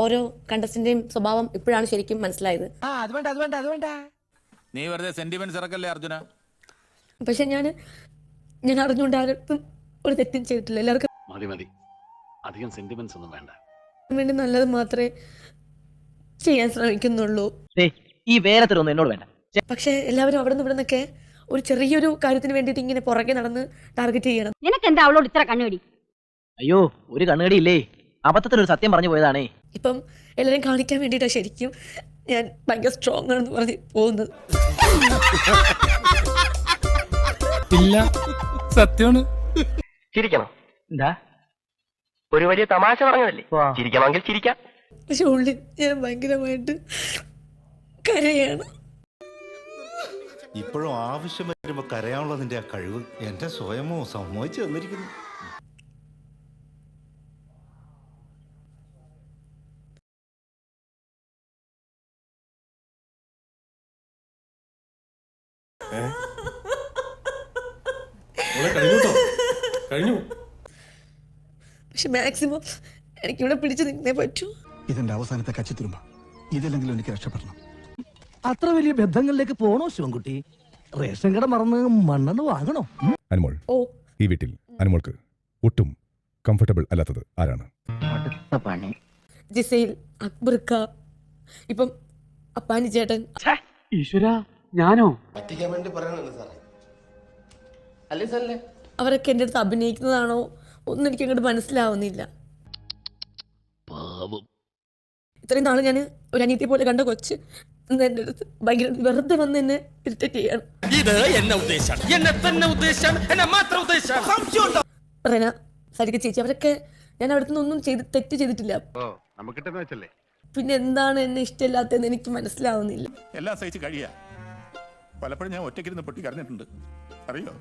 ഓരോ കണ്ടസ്റ്റന്റെയും സ്വഭാവം ഇപ്പോഴാണ് ശരിക്കും മനസ്സിലായത്. നീ വെറുതെ സെന്റിമെന്റ്സ് ഇറക്കല്ലേ അർജുന? പക്ഷെ ഞാൻ ഞാൻ അറിഞ്ഞുകൊണ്ട് ആരും ഒരു തെറ്റും ചെയ്തിട്ടില്ല. എല്ലാവർക്കും മതി മതി. അധികം സെന്റിമെന്റ്സ് ഒന്നും വേണ്ട. വേണ്ടി നല്ലത് മാത്രമേ ചെയ്യാൻ ശ്രമിക്കുന്നുള്ളൂ. ഈ വേലത്തിലൊന്നും എന്നോട് വേണ്ട. പക്ഷെ എല്ലാവരും അവിടെ നിന്ന് ഇവിടെ നിന്നൊക്കെ ഒരു ചെറിയൊരു കാര്യത്തിന് വേണ്ടിയിട്ട് ഇങ്ങനെ പുറകെ നടന്ന് ടാർഗറ്റ് ചെയ്യണം. നിനക്ക് എന്താ അവളോട് ഇത്ര കണ്ണുകടി? അയ്യോ ഒരു കണ്ണുകടി ഇല്ലേ അബദ്ധത്തിൽ ഒരു സത്യം പറഞ്ഞു പോയതാണേ. ഇപ്പം എല്ലാവരെയും കാണിക്കാൻ വേണ്ടിയിട്ടാണ് ശരിക്കും ഞാൻ ഭയങ്കര സ്ട്രോങ് ആണെന്ന് പറഞ്ഞ് പോകുന്നത്. ഇല്ല സത്യമാണ്. ചിരിക്കണം. എന്താ? ഒരു വലിയ തമാശ പറഞ്ഞതല്ലേ? ചിരിക്കണമെങ്കിൽ ചിരിക്കാം. പക്ഷെ ഉള്ളിൽ ഞാൻ ഭയങ്കരമായിട്ട് കരയാണ്. ഇപ്പോഴും ആവശ്യം വരുമ്പോ കരയാനുള്ളതിന്റെ ആ കഴിവ് എന്റെ സ്വയമോ സമ്മതിച്ചു തന്നിരിക്കുന്നു. കഴിഞ്ഞു പക്ഷെ മാക്സിമം എനിക്കിവിടെ പിടിച്ചു നിന്നേ പറ്റൂ. ഇതെന്റെ അവസാനത്തെ കച്ചിത്തുരുമ്പ. ഇതല്ലെങ്കിലും എനിക്ക് രക്ഷപ്പെടണം. അത്ര വലിയ ബന്ധങ്ങളിലേക്ക് പോണോ ശിവൻകുട്ടി? റേഷൻ കട മറന്ന് മണ്ണെണ്ണ വാങ്ങണോ? അനുമോൾ ഓ. ഈ വീട്ടിൽ അനുമോൾക്ക് ഒട്ടും കംഫർട്ടബിൾ അല്ലാത്തത് ആരാണ്? അടുത്ത പണി. ജിസയിൽ അക്ബർക്ക ഇപ്പം അപ്പാനി ചേട്ടൻ. ഈശ്വര. ഞാനോ? അവരൊക്കെ എന്റെ അടുത്ത് അഭിനയിക്കുന്നതാണോ? ഒന്നും എനിക്ക് അങ്ങോട്ട് മനസ്സിലാവുന്നില്ല ഇത്രയും നാൾ ഞാൻ ഒരു അനിയത്തെ പോലെ കണ്ട കൊച്ച് ഇന്ന് എന്റെ അടുത്ത് ഭയങ്കര വെറുതെ വന്ന് എന്നെ ഇറിറ്റേറ്റ് ചെയ്യണം. ഇത് എന്നെ ഉദ്ദേശം എന്നെ തന്നെ ഉദ്ദേശം എന്നെ മാത്രം ഉദ്ദേശം റെന സരിക ചേച്ചി അവരൊക്കെ ഞാൻ അവിടെ നിന്ന് ഒന്നും ചെയ്ത് തെറ്റ് ചെയ്തിട്ടില്ല. പിന്നെ എന്താണ് എന്നെ ഇഷ്ടമില്ലാത്തതെന്ന് എനിക്ക് മനസ്സിലാവുന്നില്ല. എല്ലാം സഹിച്ച് കഴിയാ. പലപ്പോഴും ഞാൻ ഒറ്റയ്ക്കിരുന്ന് പൊട്ടി കരഞ്ഞിട്ടുണ്ട് അറിയോ?